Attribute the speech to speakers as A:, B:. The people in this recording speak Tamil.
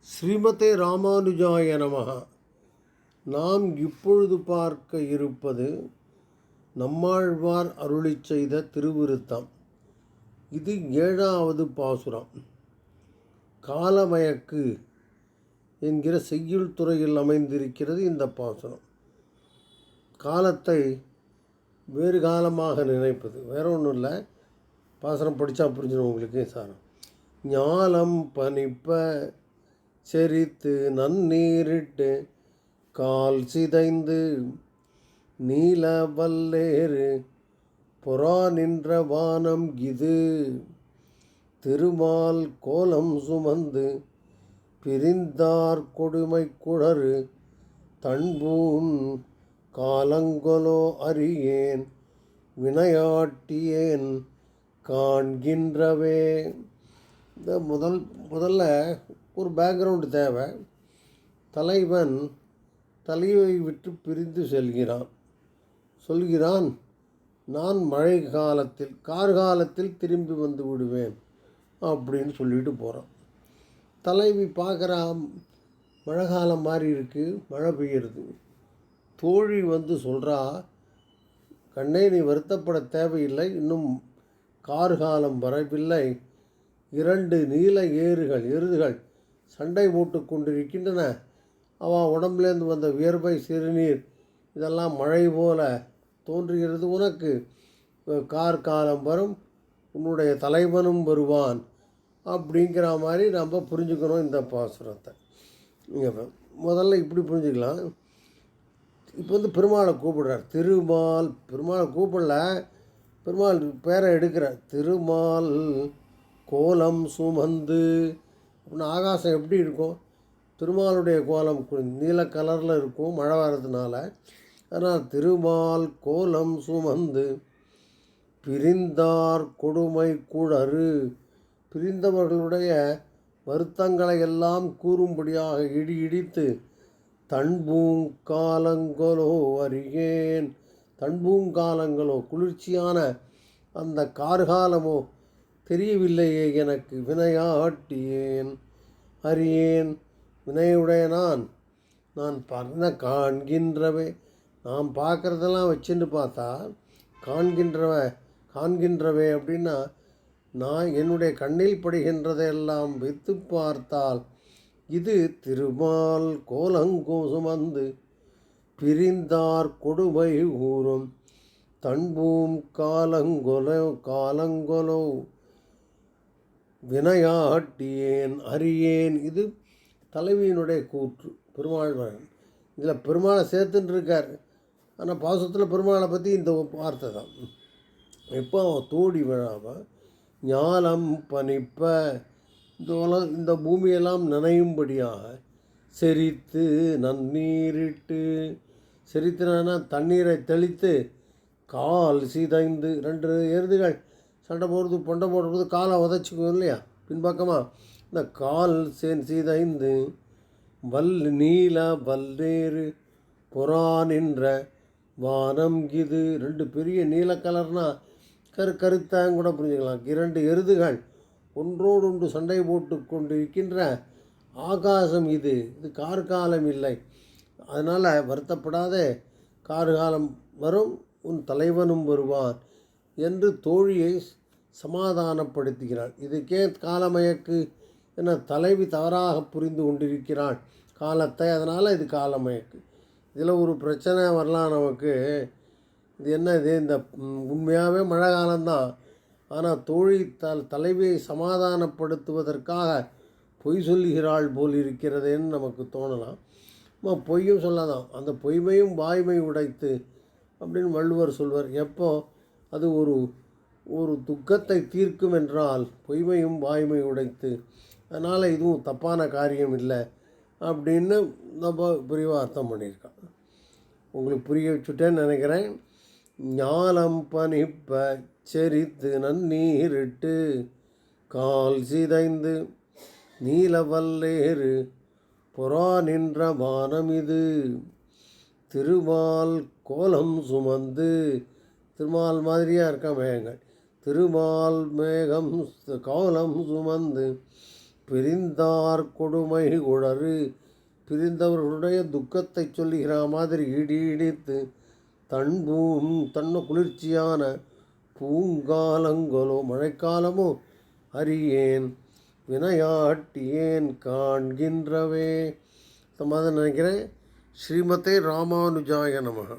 A: ஸ்ரீமதே ராமானுஜாய நமக. நாம் இப்பொழுது பார்க்க இருப்பது நம்மாழ்வார் அருளிச் செய்த திருவிருத்தம். இது ஏழாவது பாசுரம். காலமயக்கு என்கிற செய்யுள் துறையில் அமைந்திருக்கிறது இந்த பாசுரம். காலத்தை வேறு காலமாக நினைப்பது. வேற ஒன்றும் இல்லை. பாசுரம் படித்தா புரிஞ்சிடும் உங்களுக்கு சாரம் ஞாலம் பனிப்ப செரித்து நன்னீரிட்டு கால் சிதைந்து நீல வல்லேறு பொறா நின்ற வானம் இது. திருமால் கோலம் சுமந்து பிரிந்தார் கொடுமை குழறு தன்பூன் காலங்கொலோ அறியேன் வினையாட்டியேன் காண்கின்றவே. இந்த முதல் முதல்ல ஒரு பேக்ரவுண்டு தேவை. தலைவன் தலையை விட்டு பிரிந்து செல்கிறான். சொல்கிறான் நான் மழை காலத்தில் கார்காலத்தில் திரும்பி வந்து விடுவேன் அப்படின்னு சொல்லிட்டு போகிறான் தலைவி பார்க்குறா மழை காலம் மாதிரி இருக்குது மழை பெய்யுறது. தோழி வந்து சொல்கிறா கண்ணே நீ வருத்தப்பட தேவையில்லை இன்னும் கார்காலம் வரவில்லை. இரண்டு நீல ஏறுகள் எருதுகள் சண்டை போட்டு கொண்டிருக்கின்றன. அவன் உடம்புலேருந்து வந்த வியர்வை சிறுநீர் இதெல்லாம் மழை போல தோன்றுகிறது உனக்கு. கார் காலம் வரும் உன்னுடைய தலைவனும் வருவான். அப்படிங்கிற மாதிரி நம்ம புரிஞ்சுக்கணும் இந்த பாசுரத்தை. இங்கே முதல்ல இப்படி புரிஞ்சுக்கலாம். இப்போ வந்து பெருமாளை கூப்பிடுறார். திருமால் பெருமாளை கூப்பிடல பெருமாள் பேரை எடுக்கிறார். திருமால் கோலம் சுமந்து அப்படின்னு ஆகாசம் எப்படி இருக்கும்? திருமாலுடைய கோலம் நீல கலரில் இருக்கும் மழை வர்றதுனால. அதனால் திருமால் கோலம் சுமந்து பிரிந்தார் கொடுமை குழறு. பிரிந்தவர்களுடைய வருத்தங்களை எல்லாம் கூறும்படியாக இடி இடித்து தன்பூங்காலங்களோ அறியேன் தன்பூங்காலங்களோ குளிர்ச்சியான அந்த கார்காலமோ தெரியவில்லையே எனக்கு வினையாட்டியேன் அறியேன் வினையுடைய நான் நான் பண்ண காண்கின்றவை நாம் பார்க்குறதெல்லாம் வச்சுன்னு பார்த்தா காண்கின்றவ காண்கின்றவை அப்படின்னா நான் என்னுடைய கண்ணில் படுகின்றதையெல்லாம் வைத்து பார்த்தால் இது திருமால் கோலங்கோ சுமந்து பிரிந்தார் கொடுமை ஊறும் தன்பூம் காலங்கொலோ காலங்கொலோ வினையாட்டியேன் அறியேன். இது தலைவியினுடைய கூற்று பெருமாழ்வாரன் இதில் பெருமாளை சேர்த்துன்னு இருக்கார் ஆனால் பாசத்தில் பெருமாளை பற்றி இந்த வார்த்தை தான். எப்போ அவன் தோடி விழாமல் ஞானம் பனிப்ப இந்த உலக இந்த பூமியெல்லாம் நனையும்படியாக செரித்து நன்னீரிட்டு செரித்துனா தண்ணீரை தெளித்து கால் சீதைந்து ரெண்டு எருதுகள் சண்டை போடுறது பொண்டை போடுறது காலை உதச்சிக்கும் இல்லையா? பின்பக்கமாக இந்த கால் சேன் சீதைந்து வல் நீல வல்லேறு புறா நின்ற வானம் இது ரெண்டு பெரிய நீல கலர்னால் கரு கருத்தாங்க கூட புரிஞ்சுக்கலாம். இரண்டு எருதுகள் ஒன்றோடொன்று சண்டை போட்டு கொண்டு இருக்கின்ற ஆகாசம் இது. இது கார்காலம் இல்லை. அதனால் வருத்தப்படாதே. கார்காலம் வரும் உன் தலைவனும் வருவான் என்று தோழியை சமாதானப்படுத்துகிறாள். இதுக்கே காலமயக்கு என தலைவி தவறாக புரிந்து கொண்டிருக்கிறாள். காலத்தை அதனால் இது காலமயக்கு. இதில் ஒரு பிரச்சனை வரலாம் நமக்கு. இது என்ன இது? இந்த உண்மையாகவே மழை காலம்தான் ஆனால் தோழி த தலைவியை சமாதானப்படுத்துவதற்காக பொய் சொல்லுகிறாள் போல் இருக்கிறதேன்னு நமக்கு தோணலாம். அம்மா பொய்யும் சொல்லலாம். அந்த பொய்மையும் வாய்மை உடைத்து அப்படின்னு வள்ளுவர் சொல்வர். எப்போ? அது ஒரு ஒரு துக்கத்தை தீர்க்கும் என்றால் பொய்மையும் வாய்மை உடைத்து அதனால் இதுவும் தப்பான காரியம் இல்லை அப்படின்னு நம்ம புரிவாக அர்த்தம் பண்ணியிருக்கான். உங்களுக்கு புரிய வச்சுட்டேன்னு நினைக்கிறேன். ஞானம் பனிப்ப செரித்து நன்னீரிட்டு கால் சிதைந்து நீலவல்லேறு புறா நின்ற வானம் இது. திருமால் கோலம் சுமந்து திருமால் மாதிரியாக இருக்க மேகங்கள் திருமால் மேகம் காலம் சுமந்து பிரிந்தார் கொடுமை உழறு பிரிந்தவர்களுடைய துக்கத்தை சொல்லுகிற மாதிரி இடி இடித்து தன்பூம் தன்ன குளிர்ச்சியான பூங்காலங்களோ மழைக்காலமோ அறியேன் வினையாட்டியேன் காண்கின்றவே. இந்த நினைக்கிறேன். ஸ்ரீமதே ராமானுஜாய நமக.